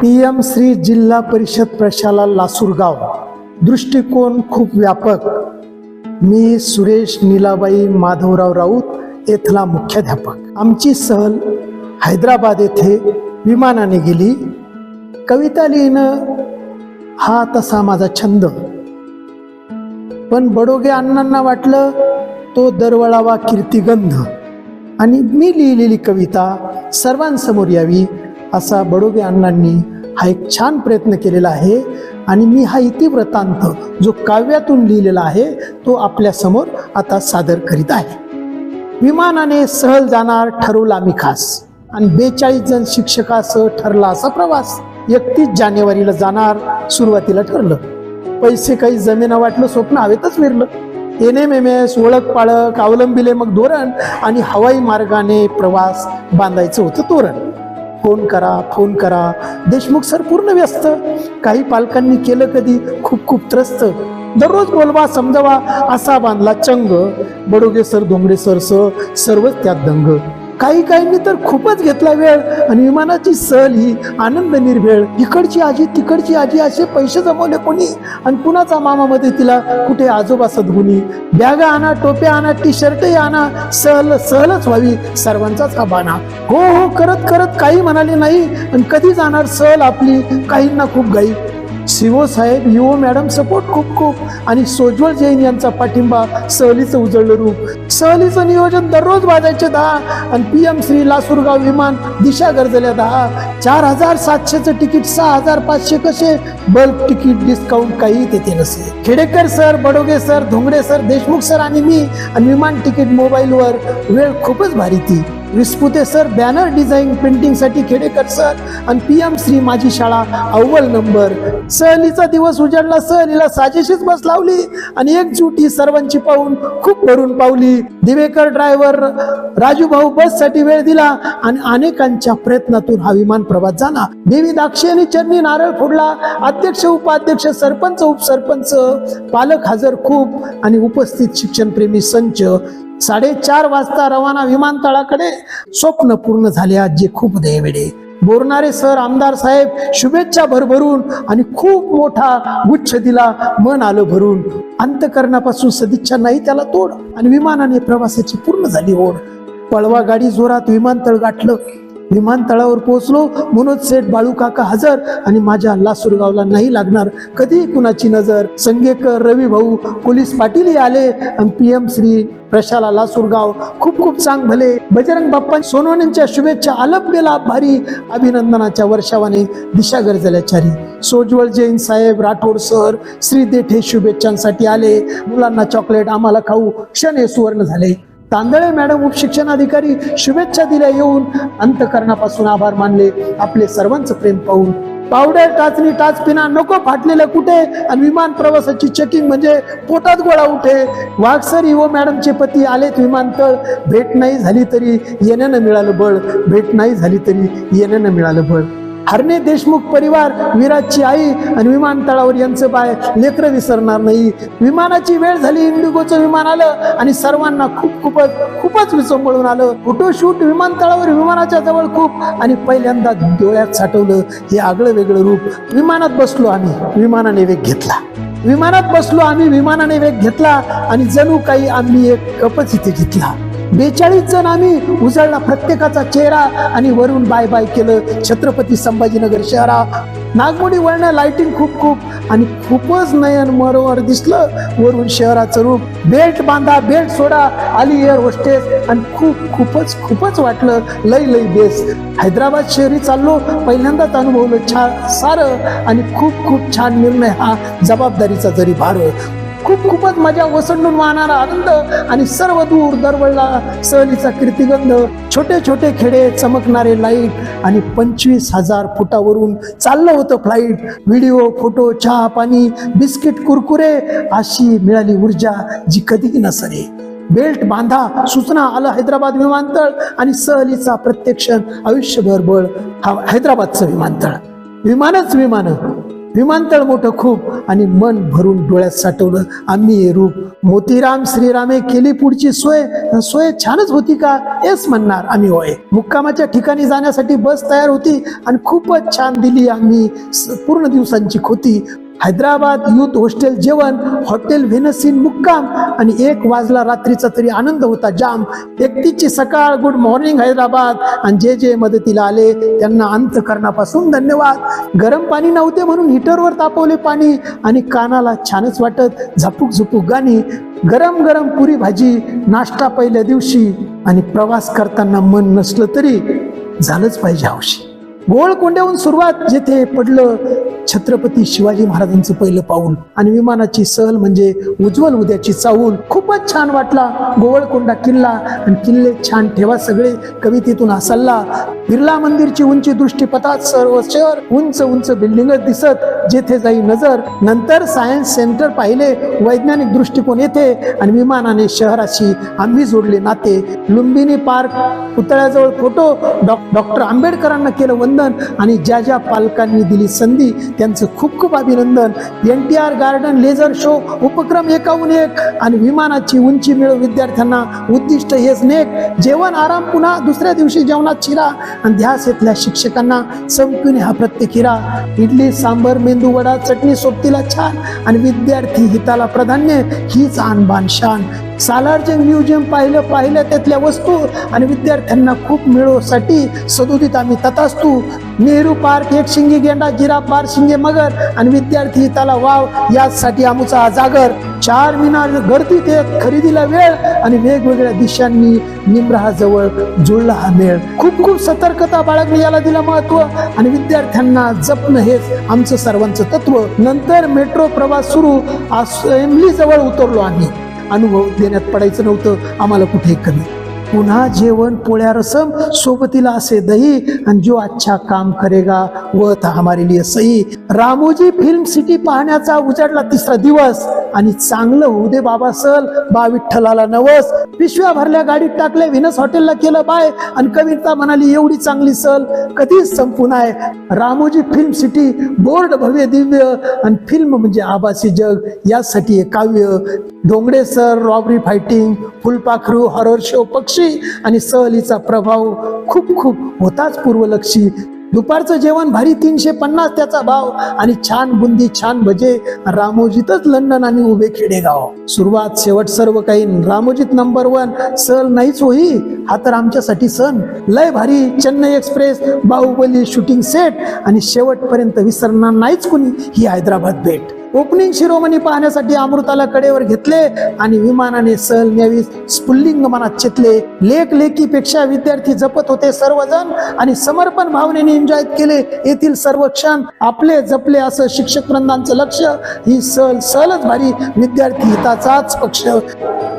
P M Shri जिल्हा परिषद प्रशाला लासूरगाव दृष्टिकोन खूप व्यापक. मी सुरेश नीलाबाई माधवराव राऊत येथला मुख्याध्यापक. आमची सहल हैदराबाद येथे विमानाने गेली. कविता लिहिणं हा तसा माझा छंद. पण बडोगे अण्णांना वाटलं तो दरवळावा कीर्तिगंध. आणि मी लिहिलेली कविता सर्वांसमोर यावी असा बडोबे अण्णांनी हा एक छान प्रयत्न केलेला आहे. आणि मी हा इतिवृत्तांत जो काव्यातून लिहिलेला आहे तो आपल्यासमोर आता सादर करीत आहे. विमानाने सहल जाणार ठरवला मी खास. आणि बेचाळीस जण शिक्षकासह ठरला असा प्रवास. एकतीस जानेवारीला जाणार सुरुवातीला ठरलं. पैसे काही जमिना वाटलं स्वप्न हवेतच विरलं. एन एम एम एस ओळख पाळख अवलंबिले मग धोरण आणि हवाई मार्गाने प्रवास बांधायचं होतं तोरण. फोन करा फोन करा. देशमुख सर पूर्ण व्यस्त. काही पालकांनी केलं कधी? खूप खूप त्रस्त. दररोज बोलवा समजवा असा बांधला चंग. बडोगे सर धोंगडे सर सर्वच त्यात दंग. काही काहींनी तर खूपच घेतला वेळ आणि विमानाची सहल ही आनंद निर्भेळ. इकडची आजी तिकडची आजी असे पैसे जमवले कोणी? आणि कुणाचा मामामध्ये तिला कुठे आजोबा सद्गुणी? बॅगा आणा टोप्या आणा टी शर्टही आणा सहल सहलच व्हावी सर्वांचाच हा बाणा. हो हो करत करत काही म्हणाले नाही. आणि कधी जाणार सहल आपली? काहींना खूप घाई. शिवो साहेब युओ मॅडम सपोर्ट खूप खूप. आणि सोज्वळ जैन यांचा पाठिंबा सहलीचं उजळलं रूप. सहलीचं नियोजन दररोज वाजायचे दहा आणि पी एम श्री लासूरगाव विमान दिशा गरजल्या दहा. चार हजार सातशेचं तिकीट सहा हजार पाचशे कसे? बल्क तिकीट डिस्काउंट काही तेथे नसे. Khedekar sir Badoge sir Dhongade sir Deshmukh sir आणि मी आणि विमान तिकीट मोबाईलवर. वेळ खूपच भारी ती. विस्पुते सर बॅनर डिझाईन प्रिंटिंगसाठी खेडेकर सर आणि पी एम श्री माझी शाळा अव्वल नंबर. सहलीचा दिवस उजाडला सहलीला साजेशीच बस लावली आणि एकजूट ही सर्वांची पाहून खूप भरून पावली. दिवेकर ड्रायव्हर राजू भाऊ बससाठी वेळ दिला आणि अनेकांच्या प्रयत्नातून हा विमान प्रवास झाला. देवी दाक्षी आणि चरणी नारळ फोडला. अध्यक्ष उपाध्यक्ष सरपंच उपसरपंच पालक हजर खूप आणि उपस्थित शिक्षणप्रेमी संच साडेचार वाजता रवाना विमानतळाकडे स्वप्न पूर्ण झाले आज जे खूप देवेडे. बोरणारे सर आमदार साहेब शुभेच्छा भरभरून आणि खूप मोठा गुच्छ दिला मन आलं भरून. अंतकरणापासून सदिच्छा नाही त्याला तोड आणि विमानाने प्रवासाची पूर्ण झाली ओढ. पळवा गाडी जोरात विमानतळ गाठलं. विमानतळावर पोहोचलो. मनोज सेठ बाळू काका हजर आणि माझ्या लासूरगावला नाही लागणार. कधी कुणाची नजर. संगेकर रवी भाऊ पोलीस पाटीलही आले आणि पी एम श्री प्रशाला लासूरगाव. खूप खूप चांग भले. बजरंग बाप्पा सोनवण्यांच्या शुभेच्छा आलप गेला भारी अभिनंदनाच्या वर्षावाने दिशा गरजल्याचारी सोज्वळ जैन साहेब राठोड सर श्री देठे शुभेच्छांसाठी आले. मुलांना चॉकलेट आम्हाला खाऊ क्षण हे सुवर्ण झाले. तांदळे मॅडम उपशिक्षणाधिकारी शुभेच्छा दिल्या येऊन अंतकरणापासून आभार मानले. आपले सर्वांचं प्रेम पाहून पावडर टाचणी टाच पिना नको फाटलेलं कुठे? आणि विमान प्रवासाची चेकिंग म्हणजे पोटात गोळा उठे. वाघसरी व मॅडमचे पती आलेत विमानतळ. भेट नाही झाली तरी येण्यानं मिळालं बळ. भेट नाही झाली तरी येण्यानं मिळालं बळ. हरणे देशमुख परिवार विराजची आई आणि विमानतळावर यांचं पाय लेकरं विसरणार नाही. विमानाची वेळ झाली इंडिगोचं विमान आलं आणि सर्वांना खूप खूपच खूपच विसंबळून आलं. फोटोशूट विमानतळावर विमानाच्या जवळ खूप आणि पहिल्यांदा डोळ्यात साठवलं हे आगळं वेगळं रूप. विमानात बसलो आम्ही विमानाने वेग घेतला. विमानात बसलो आम्ही विमानाने वेग घेतला आणि जणू काही आम्ही एक कपच इथे घेतला. बेचाळीस जण आम्ही उजळला प्रत्येकाचा चेहरा आणि वरून बाय बाय केलं. छत्रपती संभाजीनगर शहरा. नागमोडी वळणं लाइटिंग खूप खूप आणि खूपच नयन मरोवर दिसलं. वरून शहराचं रूप. बेल्ट बांधा बेल्ट सोडा आली एअर होस्टेस आणि खूप खूपच खूपच वाटलं. लय लय बेस. हैदराबाद शहरी चाललो. पहिल्यांदाच अनुभवलं छान सारं आणि खूप खूप छान निर्णय हा जबाबदारीचा जरी भार खूप खूपच मजा ओसंडून वाहणारा आनंद आणि सर्व दूर दरवळला सहलीचा कीर्तिगंध. छोटे छोटे खेडे चमकणारे लाइट आणि पंचवीस हजार फुटावरून चाललं होतं फ्लाईट व्हिडिओ फोटो चहा पाणी बिस्किट कुरकुरे अशी मिळाली ऊर्जा जी कधीही नसरे बेल्ट बांधा सूचना आलं हैदराबाद विमानतळ आणि सहलीचा प्रत्यक्ष आयुष्यभर बळ हा हैदराबादचं विमानतळ. विमानच विमान. विमानतळ मोठं खूप आणि मन भरून डोळ्यात साठवलं. आम्ही हे रूप मोतीराम श्रीरामे केली पुढची सोय. सोय छानच होती का? हेच म्हणणार आम्ही होय. मुक्कामाच्या ठिकाणी जाण्यासाठी बस तयार होती आणि खूपच छान दिली आम्ही. पूर्ण दिवसांची खोती. हैदराबाद यूथ हॉस्टेल जेवण हॉटेल व्हेनसिन मुक्काम आणि एक वाजला रात्रीचा तरी आनंद होता जाम. व्यक्तीची सकाळ गुड मॉर्निंग हैदराबाद. आणि जे जे मदतीला आले त्यांना अंतकरणापासून धन्यवाद. गरम पाणी नव्हते म्हणून हिटरवर तापवले पाणी आणि कानाला छानच वाटत झपूक झुपूक गाणी. गरम गरम पुरी भाजी नाश्ता पहिल्या दिवशी आणि प्रवास करताना मन नसलं तरी झालंच पाहिजे हौशी. गोळकोंड्याहून सुरुवात जेथे पडलं छत्रपती शिवाजी महाराजांचं पहिलं पाऊल आणि विमानाची सहल म्हणजे उज्ज्वल उद्याची चाहूल. खूपच छान वाटला. गोवळकोंडा किल्ला. आणि किल्ले छान ठेवा सगळे. कवितेतून हा सल्ला. बिर्ला मंदिरची उंची दृष्टीपथात सर्व शहर उंच उंच बिल्डिंगच दिसत. जेथे जाई नजर. नंतर सायन्स सेंटर पाहिले. वैज्ञानिक दृष्टिकोन येथे. आणि विमानाने शहराशी आम्ही जोडले नाते. लुंबिनी पार्क पुतळ्याजवळ फोटो. डॉ- डॉक्टर आंबेडकरांना केलं वंदन. आणि ज्या ज्या पालकांनी दिली संधी त्यांचं खूप खूप अभिनंदन. N T R garden laser show उपक्रम एकाहून एक आणि विमानाची उंची मिळव विद्यार्थ्यांना उद्दिष्ट हेच नेक जेवण आराम पुन्हा दुसऱ्या दिवशी जेवणात शिरा. आणि ध्यास येथल्या शिक्षकांना चमकून हा प्रत्येक हिरा. इडली सांबर मेंदू वडा चटणी सोबतीला छान. आणि विद्यार्थी हिताला प्राधान्य हीच आणबान शान. सालारचे म्युझियम पाहिलं पाहिलं त्यातल्या वस्तू. आणि विद्यार्थ्यांना खूप मिळवसाठी सदोदित आम्ही तथास्तू नेहरू पार्क एक शिंगे गेंडा जिरा पार शिंगे मगर. आणि विद्यार्थी त्याला वाव यासाठी आमचा हा जागर. चार मिनार गर्दी ते खरेदीला वेळ आणि वेगवेगळ्या दिशांनी निमराजवळ जुळला हा मेळ. खूप खूप सतर्कता बाळगणे याला दिलं महत्त्व. आणि विद्यार्थ्यांना जपणं हेच आमचं सर्वांचं तत्व. नंतर मेट्रो प्रवास सुरू. असेंब्ली जवळ उतरलो आम्ही. अनुभव देण्यात पडायचं नव्हतं. आम्हाला कुठे कमी पुन्हा जेवण पोळ्या रसम सोबतीला असे दही आणि जो अच्छा काम करेगा व हमारे लिए सही. रामोजी फिल्म सिटी पाहण्याचा उजाडला तिसरा दिवस आणि चांगलं होऊ दे बाबा सल बा विठ्ठलाला नवस. पिशव्या भरल्या गाडीत टाकल्या व्हिनस हॉटेलला केलं बाय आणि कविता म्हणाली एवढी चांगली सल कधीच संपून आहे रामोजी फिल्म सिटी बोर्ड भव्य दिव्य आणि फिल्म म्हणजे आभासी जग यासाठी काव्य. डोंगडे सर रॉबरी फायटिंग फुलपाखरू हॉरर शो पक्षी आणि सहलीचा प्रभाव खूप खूप होताच पूर्वलक्षी. दुपारचं जेवण भारी तीनशे पन्नास त्याचा भाव आणि छान बुंदी छान भजे रामोजीतच लंडन आणि उभे खेडेगाव. सुरुवात शेवट सर्व काही रामोजीत नंबर वन सहल नाहीच होई. हा तर आमच्यासाठी सण. लय भारी Chennai express Baahubali shooting set आणि शेवटपर्यंत विसरणार नाहीच कुणी ही हैदराबाद भेट. ओपनिंग शिरोमणी पाहण्यासाठी अमृताला कडेवर घेतले आणि विमानाने सहल न्यावी स्फुल्लिंग मनात चितले. लेख लेखीपेक्षा विद्यार्थी जपत होते सर्वजण आणि समर्पण भावनेने एन्जॉय केले. येथील सर्व क्षण आपले जपले असं शिक्षक वृंदांचं लक्ष. ही सहल सहलच भारी विद्यार्थी हिताचाच पक्ष.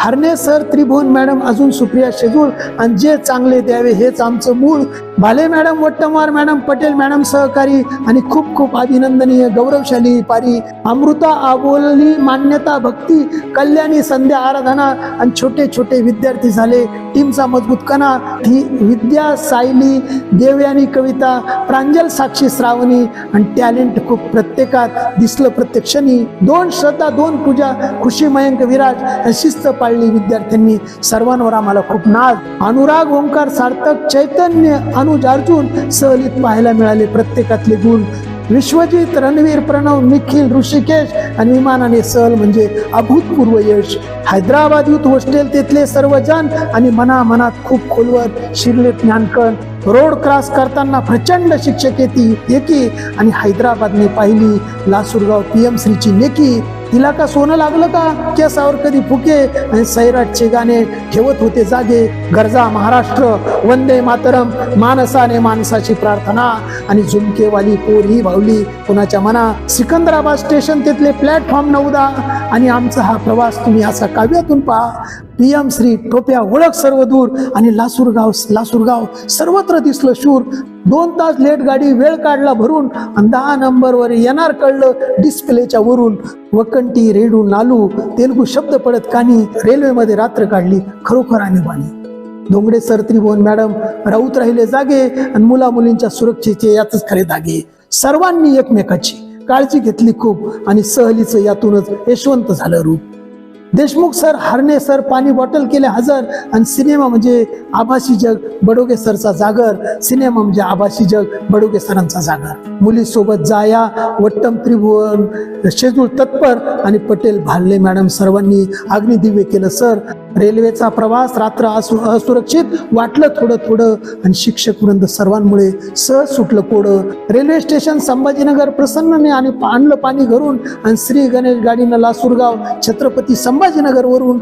हरणे सर त्रिभुवन मॅडम अजून सुप्रिया शेजूळ आणि जे चांगले द्यावे हेच आमचं मूळ. Bhale madam Vattamwar madam Patel madam सहकारी आणि खूप खूप अभिनंदनीय गौरवशाली पारी. अमृता आबोली मान्यता भक्ती कल्याणी संध्या आराधना आणि छोटे छोटे विद्यार्थी झाले. टीमचा मजबूत कणा ही विद्या सायली देवयानी कविता प्रांजल साक्षी श्रावणी आणि टॅलेंट खूप प्रत्येकात दिसलं प्रत्येक क्षणी दोन श्रद्धा दोन पूजा खुशी मयंक विराज शिस्त पाळली विद्यार्थ्यांनी. सर्वांवर आम्हाला खूप नाद. अनुराग ओंकार सार्थक चैतन्य अनुज अर्जुन सहलीत पाहायला मिळाले प्रत्येकातले गुण. विश्वजित रणवीर प्रणव निखिल ऋषिकेश आणि विमानाने सहल म्हणजे अभूतपूर्व यश. हैदराबाद युथ हॉस्टेल तिथले सर्वजण आणि मना मनात खूप खोलवर शिरले ज्ञानकण. रोड क्रॉस करताना प्रचंड शिक्षक येते एकी आणि हैदराबादने पाहिली. लासूरगाव पीएम श्रीची नेकी. तिला का सोनं लागलं का? केसावर कधी फुके आणि सैराटचे गाणे ठेवत होते जागे. गरजा महाराष्ट्र वंदे मातरम मानसाने माणसाची प्रार्थना. आणि झुमकेवाली पोर ही भावली कुणाच्या मना? सिकंदराबाद स्टेशन तिथले प्लॅटफॉर्म नऊदा आणि आमचा हा प्रवास तुम्ही असा काव्यातून पहा. पीएम श्री टोप्या ओळख सर्व दूर आणि लासूरगाव लासूरगाव सर्वत्र दिसलं शूर. दोन तास लेट गाडी वेळ काढला भरून. आणि दहा नंबरवर येणार कळलं डिस्प्लेच्या वरून. वकंटी रेडू नालू तेलगू शब्द पडत कानी रेल्वेमध्ये रात्र काढली. खरोखर आणीबाणी डोंगडे सर त्रिभुवन मॅडम राऊत राहिले जागे आणि मुला मुलींच्या सुरक्षेचे यातच खरे धागे सर्वांनी एकमेकाची. काळजी घेतली खूप आणि सहलीचं यातूनच यशवंत झालं रूप. देशमुख सर हरणे सर पाणी बॉटल केले हजर आणि सिनेमा म्हणजे आभासी जग बडोगे सरचा जागर. सिनेमा म्हणजे आभासी जग बडोगे सरांचा जागर. मुलीसोबत जाया वट्टम त्रिभुवन शेजूळ तत्पर आणि पटेल भाल्ले मॅडम सर्वांनी अग्निदिव्य केलं सर. रेल्वेचा प्रवास रात्र असु असुरक्षित वाटलं थोडं थोडं. आणि शिक्षक वृंद सर्वांमुळे सहज सुटलं कोडं. रेल्वे स्टेशन संभाजीनगर प्रसन्नने आणि आणलं पाणी घरून. आणि श्री गणेश गाडीनं लासूरगाव छत्रपती संभाजीनगरवरून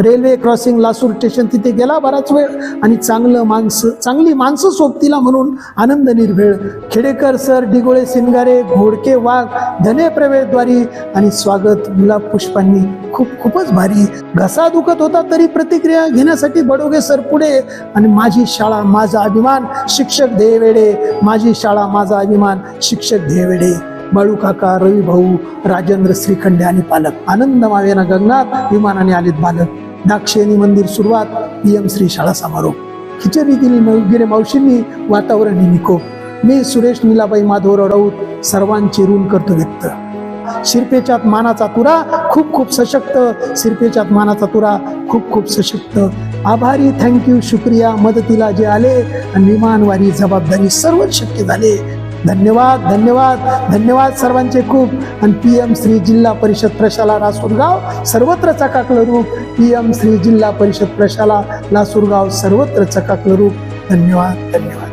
रेल्वे क्रॉसिंग लासूर स्टेशन तिथे गेला बराच वेळ आणि चांगलं माणसं चांगली माणसं सोबतीला म्हणून आनंद निर्भेळ. खेडेकर सर डिगोळे सिंगारे घोडके वाघ धने प्रवेशद्वारी आणि स्वागत गुलाब पुष्पांनी. खूप खूपच भारी. घसा दुखत होता तरी प्रतिक्रिया घेण्यासाठी बडोगे सर पुढे आणि माझी शाळा माझा अभिमान. शिक्षक ध्येयवेडे माझी शाळा माझा अभिमान. शिक्षक ध्येयवेडे बाळू काका रवी भाऊ राजेंद्र श्रीखंडे आणि पालक. आनंद मावेना गगनात विमानाने आलेत बालक. दाक्षिणी मंदिर सुरुवात पीएम श्री शाळा समारोप. खिचडी दिली गेले मावशींनी वातावरण निकोप मी सुरेश नीलाबाई माधवराव राऊत सर्वांची ऋण करतो व्यक्त. शिरपेच्यात मानाचा तुरा खूप खूप सशक्त. शिरपेच्यात मानाचा तुरा खूप खूप सशक्त. आभारी थँक्यू शुक्रिया मदतीला जे आले आणि विमानवारी जबाबदारी सर्वच शक्य झाले. धन्यवाद धन्यवाद धन्यवाद सर्वांचे खूप. आणि पी एम श्री जिल्हा परिषद प्रशाला लासूरगाव सर्वत्र चकाकलं रूप. पी एम श्री जिल्हा परिषद प्रशाला लासूरगाव सर्वत्र चकाकलं रूप. धन्यवाद धन्यवाद.